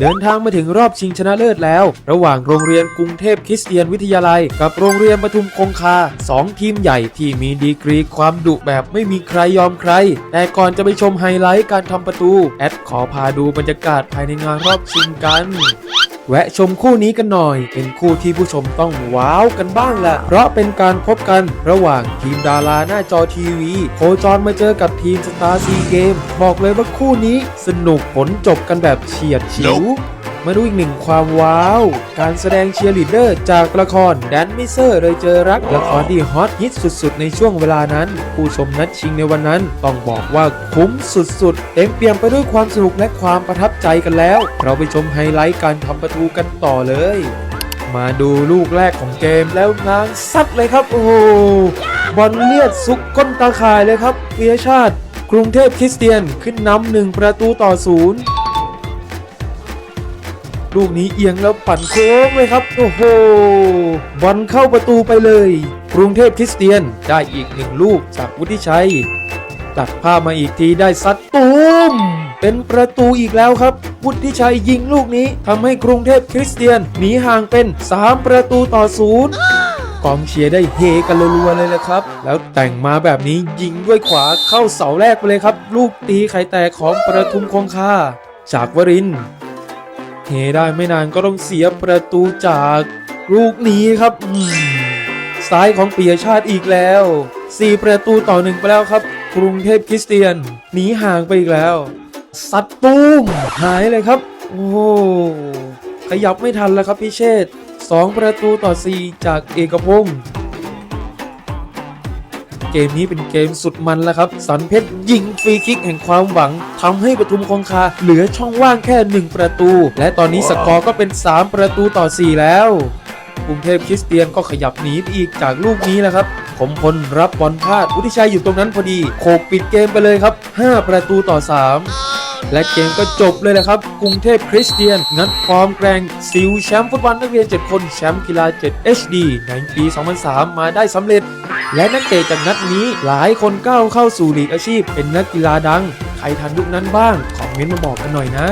เดินทางมาถึงรอบชิงชนะเลิศแล้ว ระหว่างโรงเรียนกรุงเทพคริสเตียนวิทยาลัย กับโรงเรียนปทุมคงคาสองทีมใหญ่ที่มีดีกรีความดุแบบไม่มีใครยอมใคร แต่ก่อนจะไปชมไฮไลท์การทำประตู แอดขอพาดูบรรยากาศภายในงานรอบชิงกัน แวะชมคู่นี้กันหน่อย เป็นคู่ที่ผู้ชมต้องว้าวกันบ้างแหละเพราะเป็นการพบกันระหว่างทีมดาราหน้าจอทีวี โคจรมาเจอกับทีมสตาร์ซีเกมบอกเลยว่าคู่นี้สนุกผลจบกันแบบเฉียดฉิว มาดูอีกหนึ่งความว้าว การแสดงเชียร์ลีดเดอร์จากละครแดนมิเซอร์เลยเจอรักละครที่ฮอตฮิตสุดๆ ในช่วงเวลานั้น ผู้ชมนัดชิงในวันนั้น ต้องบอกว่าคุ้มสุดๆ เต็มเปี่ยมไปด้วยความสนุกและความประทับใจกันแล้ว เราไปชมไฮไลท์การทำประตูกันต่อเลย มาดูลูกแรกของเกมแล้วนางซัดเลยครับโอ้โหบอลเลียดซุกก้นตาข่ายเลยครับเวียชาติ กรุงเทพคริสเตียนขึ้นนำหนึ่งประตูต่อศูนย์ ลูกนี้เอียงแล้วปั่นโค้งเลยครับ โอ้โหบอลเข้าประตูไปเลย กรุงเทพคริสเตียนได้อีกหนึ่งลูกจากวุฒิชัยตัดภาพมาอีกทีได้ซัดตูมเป็นประตูอีกแล้วครับ วุฒิชัยยิงลูกนี้ทำให้กรุงเทพคริสเตียนหนีห่างเป็น 3 ประตูต่อศูนย์กองเชียร์ได้เฮกันรัวๆเลยละครับ แล้วแต่งมาแบบนี้ยิงด้วยขวาเข้าเสาแรกไปเลยครับ ลูกตีไข่แตกของประทุมคงคาจากวรินท เฮได้ไม่นานก็ต้องเสียประตูจากลูกนี้ครับซ้ายของปียชาติอีกแล้ว 4 ประตูต่อหนึ่งไปแล้วครับ กรุงเทพคริสเตียนหนีห่างไปอีกแล้ว สัตว์ตูมหายเลยครับ โอ้ขยับไม่ทันแล้วครับพี่เชษฐ์สองประตูต่อ 4 จากเอกพงศ์ เกมนี้เป็นเกมสุดมันแล้วครับ สันเพชรยิงฟรีคิกแห่งความหวังทำให้ปทุมคงคาเหลือช่องว่างแค่ 1 ประตู และตอนนี้สกอร์ก็เป็น 3 ประตูต่อ 4 แล้วกรุงเทพคริสเตียนก็ขยับหนีไปอีกจากลูกนี้แหละครับผมพลรับบอลพลาดวุฒิชัยอยู่ตรงนั้นพอดี โขกปิดเกมไปเลยครับ 5 ประตูต่อ 3 และเกมก็จบเลยแหละครับ กรุงเทพคริสเตียน งัดฟอร์มแกร่งซิลแชมป์ฟุตบอลนักเรียน 7 คน แชมป์กีฬา 7 HD ในปี 2003 มาได้สำเร็จ และนักเตะจากนัดนี้หลายคนก้าวเข้าสู่ลีกอาชีพ เป็นนักกีฬาดัง ใครทันยุคนั้นบ้างคอมเมนต์มาบอกกันหน่อยนะ